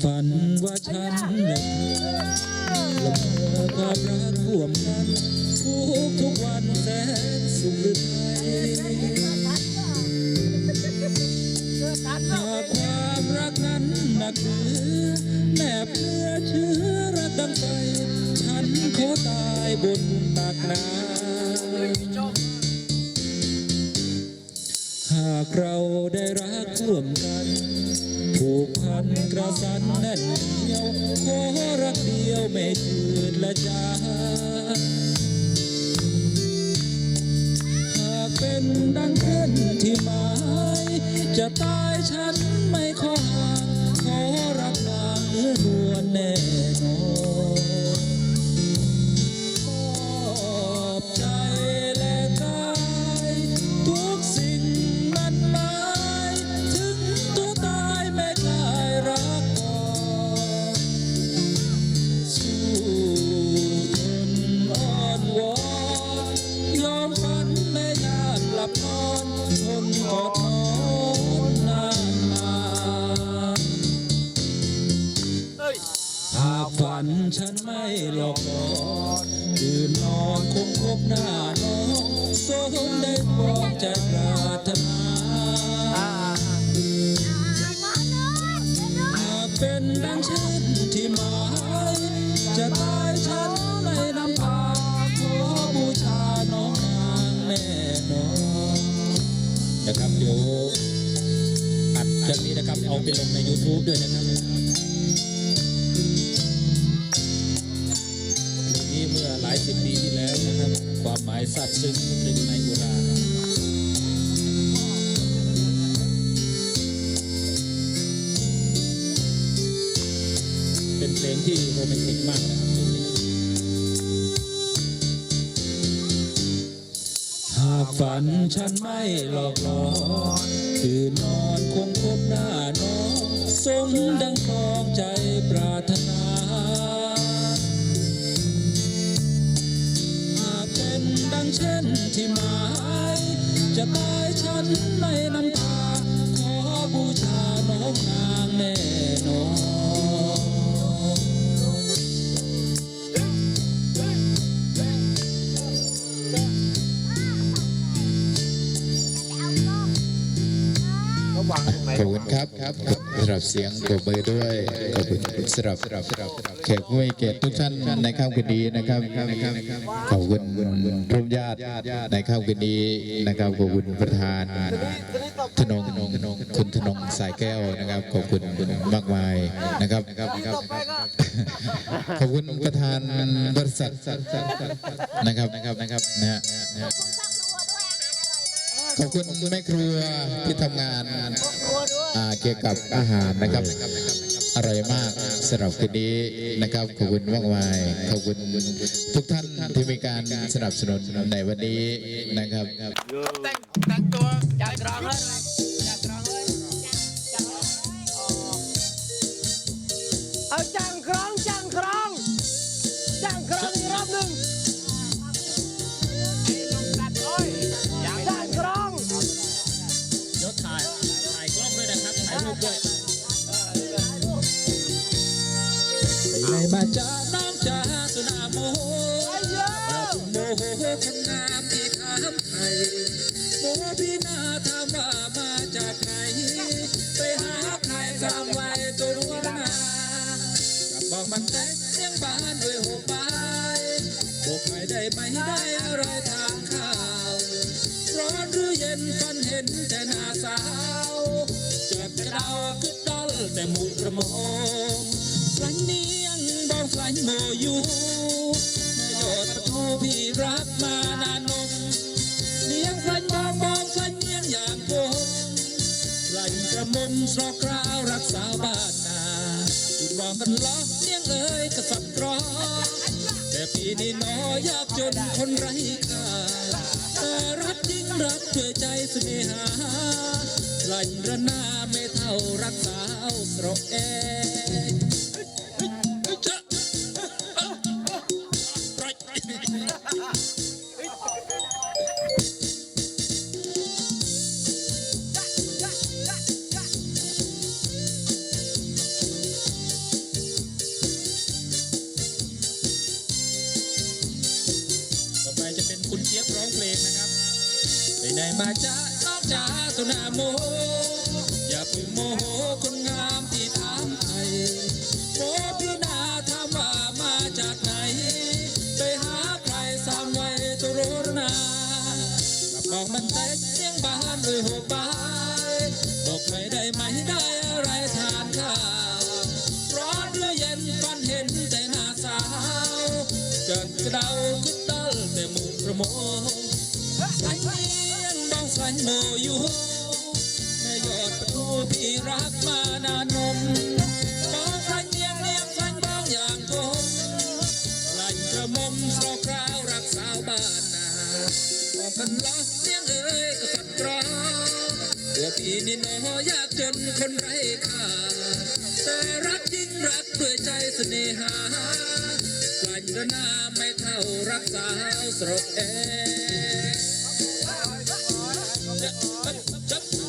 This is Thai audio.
ฝันว่าฉันและเธอละเมอความรักร่วมกันทุกทุกวันแสนสุขหรือไทย หากความรักนั้นหนักเหลือแนบเนื้อเชื้อรักดังไฟฉันขอตายบนปากน้ำหากเราได้รักร่วมกัน ผูกพันกระสันแน่นเหนียวขอรักเดียวไม่จืดและจางหากเป็นดังเช่นที่หมายจะตายฉันไม่ขอห่างขอรักนางเนื้อนวลแน่นอน ฝันฉันไม่หลอกลอนตื่นนอนคงพบหน้าน้องสมได้บอกใจปรารถนาหากเป็นดังเช่นที่หมายจะตายฉันไม่นำพาขอบูชาน้องนางแน่นอนนะครับเดี๋ยวอัดจะมีนะครับเอาไปลงใน YouTube ด้วยนะครับ ลายสิบปีที่แล้วนะครับ ความหมายซาบซึ้งเพลงในโบราณเป็นเพลงที่โรแมนติกมากนะครับเพลงนี้หากฝันฉันไม่หลอกหลวงคือนอนคงพบหน้าน้องสมดังครองใจ จะตายฉันในน้ำตา ขอบูชาน้องนางแน่ ขอบคุณครับสำหรับเสียงปรบมือด้วยขอบคุณสำหรับแขกผู้มีเกียรติทุกท่านในค่ำคืนนี้นะครับขอบคุณร่วมญาติในค่ำคืนนี้นะครับขอบคุณประธานธนงคุณธนงสายแก้วนะครับขอบคุณคุณมากมายนะครับขอบคุณประธานบริษัทนะครับนะครับนะครับนะฮะนะฮะ ขอบคุณแม่ครัวที่ทำงานเกี่ยวกับอาหารนะครับอร่อยมากสำหรับคืนนี้นะครับขอบคุณมากมายขอบคุณทุกท่านที่มีการสนับสนุนในวันนี้นะครับแต่งตัวจัดรองเลย มาจ้าน้องจ้าสุนาโมโหอย่าอะเพิ่งโมโหคนงามที่ถามไทยโมพี่นาถามว่ามาจากไหนไปหาใครสางไว้ตัวรู้นากับบอกมันแต่เสียงบ้านด้วยหกใบบอกไม่ได้ไหมได้อะไรทางข่าว ร้อนหรือเย็นฝันเห็นแต่หน้าสาวจากกระดาวขึ้นดอลแต่มูกระโมงสันเนียโมยู่แม่ยอดประตูพี่รักมานานนมเลี้ยงสันมองมองสันเนียงอย่างผมไหลกระมุมสอกคราวรักษาบ้านนาคุณวางกันล้อเลี้ยงเอ้ยกระสับกรอแต่พี่นี่น้อยากจนคนไร้ค่าแต่รักจริงรักด้วยใจเสน่หาลันระนาไม่เท่ารักสาวสร ต่อไปจะเป็นคุณเจี๊ยบร้องเพลงนะครับไปไหนมาจ้าน้องจ้าสุนาโมอย่าเพิ่งโมโหคนงามที่ตา นบ้องสัญโมอยู่แม่ยอดประตูพี่รักมานานนมมองใครเนียงเนียงสันบางอย่างผมกลั่นกระมมสรคราวรักสาวบ้านนาบอกกันล้อเสียงเอ้ยกษัตริย์ตราตัวพี่นี่หนอยากจนคนไร้ค่าแต่รักยิ่งรักด้วยใจเสน่หากลั่นระนาไม่เท่ารักสาวสรบเอ ชัดชัดชัด